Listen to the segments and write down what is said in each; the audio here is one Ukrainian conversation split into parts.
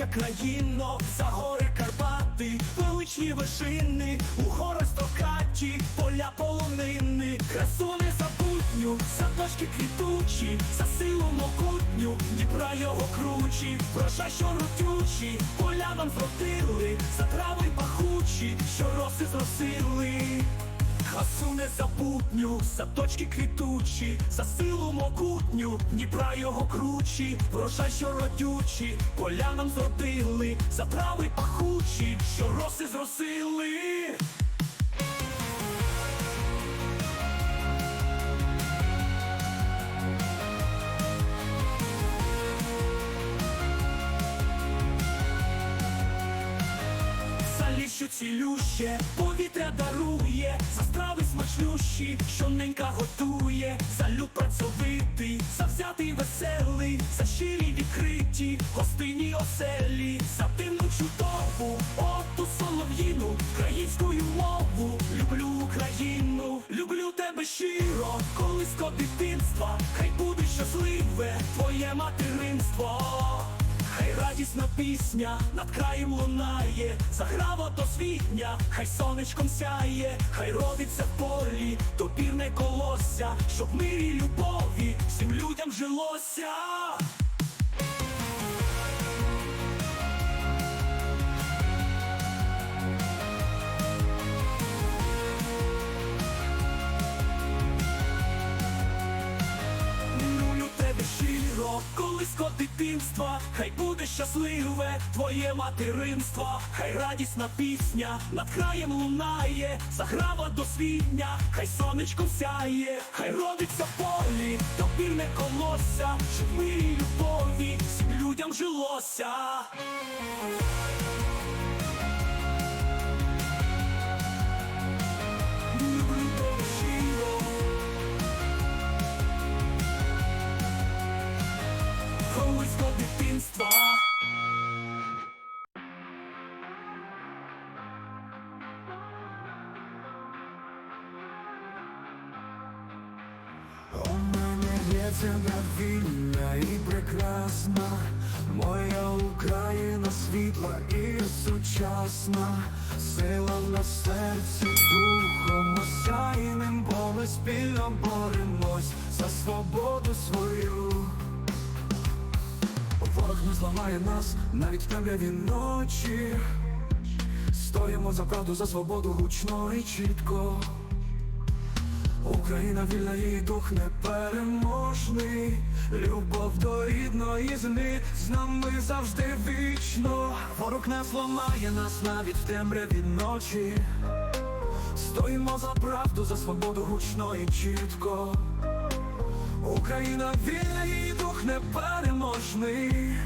рідненька країно, за гори Карпати, величні вершини, у горах стокаті, поля полонини, красу незабутню, садочки квітучі, за силу могутню, Дніпра його кручі, врожай, що родючі, поля нам зродили, за трави пахучі, що роси зросили. Хасу незабутню, садочки квітучі, за силу могутню, Дніпра його кручі, врожай, що родючі, поля нам зродили, за трави пахучі, що роси зросили. Заліщу цілюще, повітря дарує, смачнющі, що ненька готує, за люд працьовитий, завзятий веселий, за щирі відкриті, гостинні оселі, за дивну чудову, оту солов'їну, українською мову, люблю Україну, люблю тебе щиро, колиско дитинства, хай буде щасливе твоє материнство. Хай радісна пісня над краєм лунає, заграва досвітня, хай сонечком сяє, хай родиться в полі, добірне колосся, щоб мирі любові всім людям жилося. Колиско дитинства, хай буде щасливе твоє материнство, хай радісна пісня над краєм лунає, заграва досвітня, хай сонечко сяє, хай родиться в полі, добірне колосся, щоб мирі любові всім людям жилося. Колисько дитинства У мене є ціна вільна і прекрасна, моя Україна світла і сучасна, сила на серці, Не зламає нас навіть в темряві ночі. Стоїмо за правду, за свободу гучно і чітко. Україна вільна, її дух непереможний. Любов до рідної землі з нами завжди вічно. Ворог не зламає нас навіть в темряві ночі. Стоїмо за правду, за свободу гучно і чітко. Україна вільна, її дух непереможний.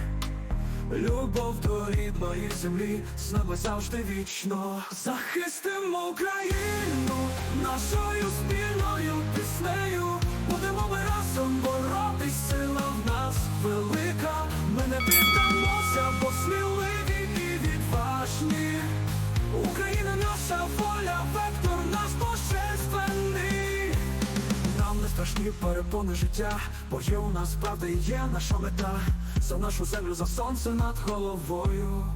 Любов до рідної землі з нами завжди вічно. Захистимо Україну нашою спільною піснею. Будемо ми разом боротись, сила в нас велика. Ми не піддамося, бо сміливі і відважні. Україна наша воля, вектор страшні перепони життя, бо є у нас правда і є наша мета. За нашу землю, за сонце над головою.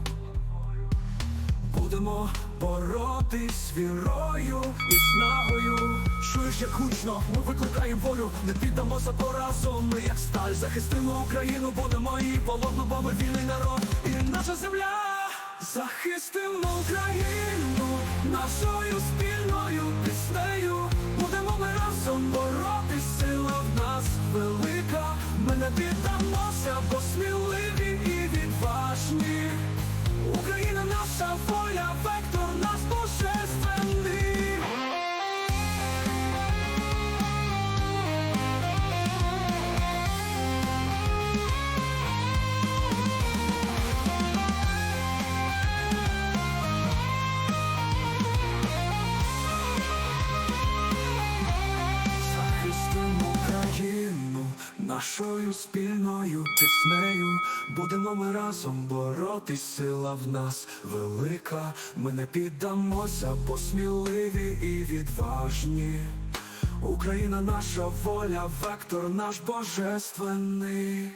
Будемо боротись вірою і снагою. Чуєш, як гучно, ми викликаємо волю, не піддамося поразом. Ми як сталь захистимо Україну, будемо її полотно, бо ми вільний народ і наша земля. Захистимо Україну нашою спільною піснею. Будемо ми разом нас велика. Ми не бо сміливі і відважні. Україна наша воля, вектор спільною піснею. Будемо ми разом боротись, сила в нас велика. Ми не піддамося, бо сміливі і відважні. Україна наша воля, вектор наш божественний.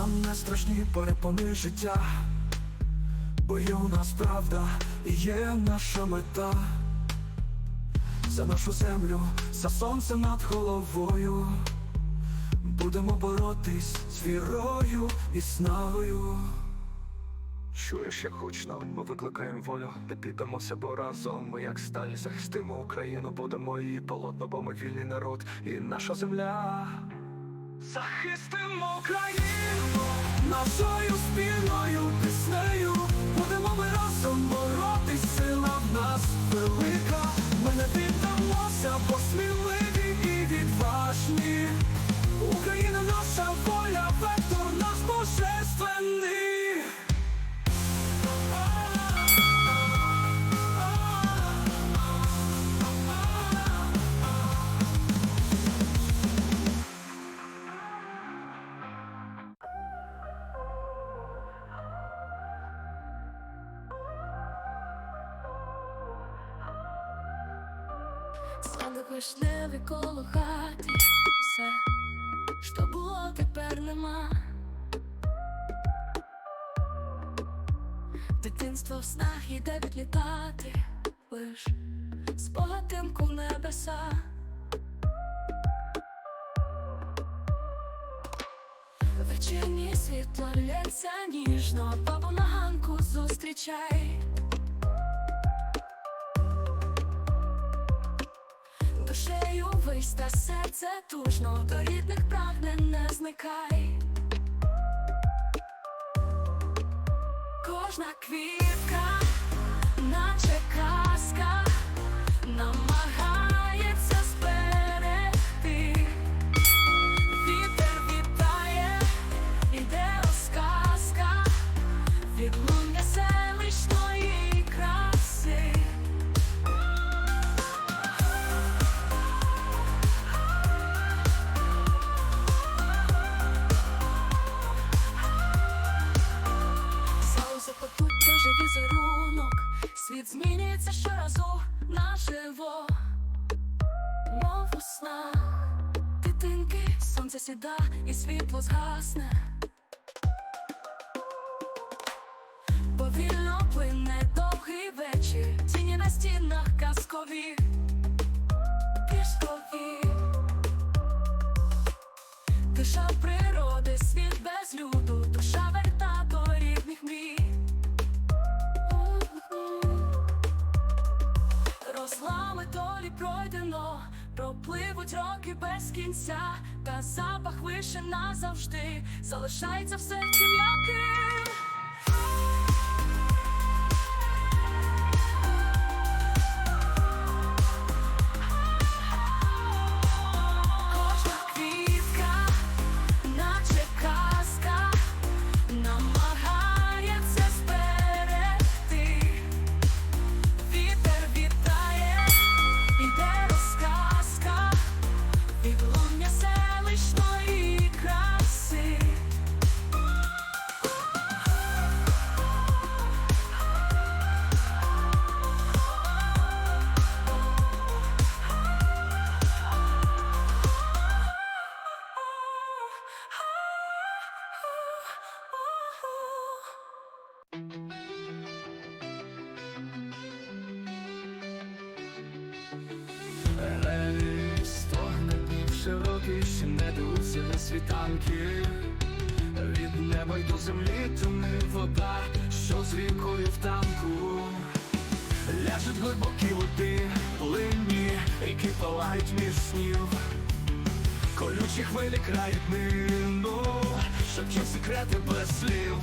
Нам не страшні перепони життя, бо є у нас правда і є наша мета. За нашу землю, за сонце над головою. Будемо боротись з вірою і снагою. Чуєш, як гучно, ми викликаємо волю, не піддамося, бо разом ми як сталі захистимо Україну, будемо її полотно, бо ми вільний народ і наша земля. Захистимо Україну нашою спільною піснею. Будемо ми разом боротись, сила в нас велика. Ми не піддамося, бо сміливі і відважні. Україна наша воля, вектор наш божественний. Вишневий коло хати. Все, що було, тепер нема. Дитинство в снах іде відлітати. Лиш спогадинку в небеса. Вечірнє світло лється ніжно. Бабу на ганку зустрічай Душею вись та серце тужно, до рідних прагне не зникай. Кожна квітка, наче сонце і світло згасне. Повільно плине довгий вечір, тіні на стінах казкові, кишкові. Тиша природи, світ без люду, душа верта до рідних мрій. Розлами долі пройдено, пропливуть роки без кінця, та запах вище назавжди залишається в серці м'яким. Не світанки. Від неба й до землі туни вода, що з рікою в танку. Ляжуть глибокі води, плинні, які палають між снів. Колючі хвилі крають нину, шепчуть секрети без слів.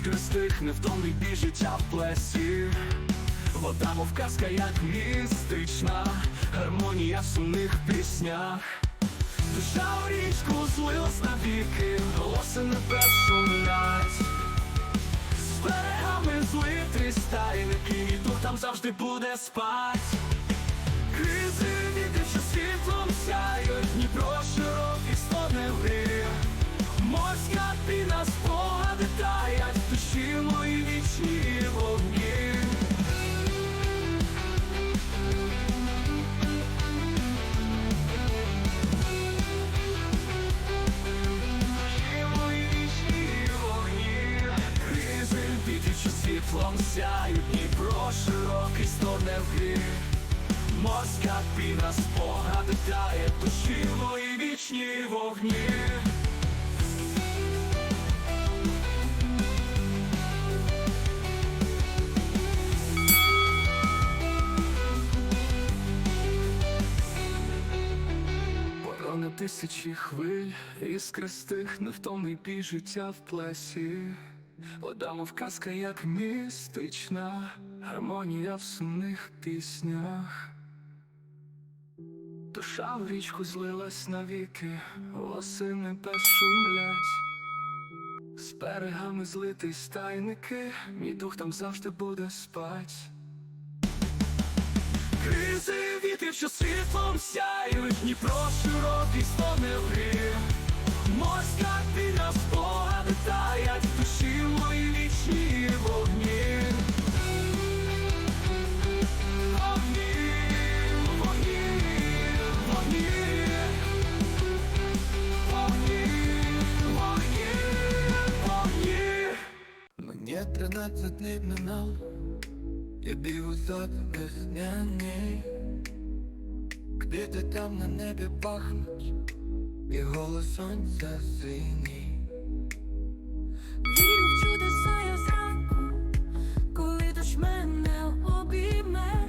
Іскристих невтомний бій життя в плесі. Вода, мов як містична, гармонія в сумних піснях. Душа у річку злилась навіки, голоси небес шумлять. З берегами злитрі стайники, і дух там завжди буде спать. Кризи віти, що світлом сяють, Дніпро широкий стоне в грі. Морська піна вічні вогні. Ворона тисячі хвиль, іскри стих, невтомний бій життя в плесі. Вода, мов казка, як містична, гармонія в сумних піснях. Душа в річку злилась навіки, голоси небес шумлять. З берегами злитий стайники, мій дух там завжди буде спать. Кризи вітрів, що світлом сяють, Дніпро широкий стоне в грі. Морська піна спогади таять, тринадцать дней минал Я бегу за весняний Где-то там на небі пахнуть? І голос сонця синій. Вірю чудеса я зранку, коли дощ мене обійме,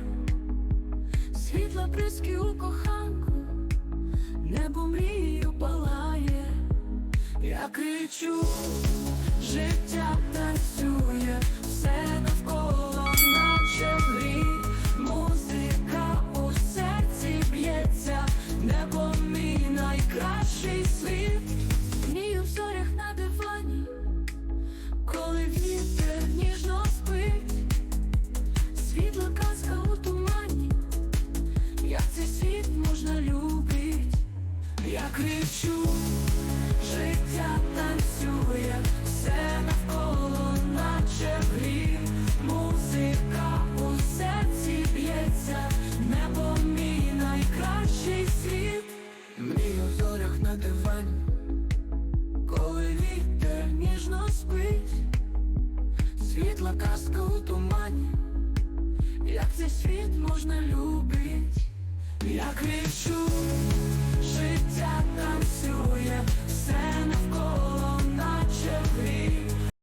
світла бризки у коханку, небо мрію палає, я кричу, життя світ.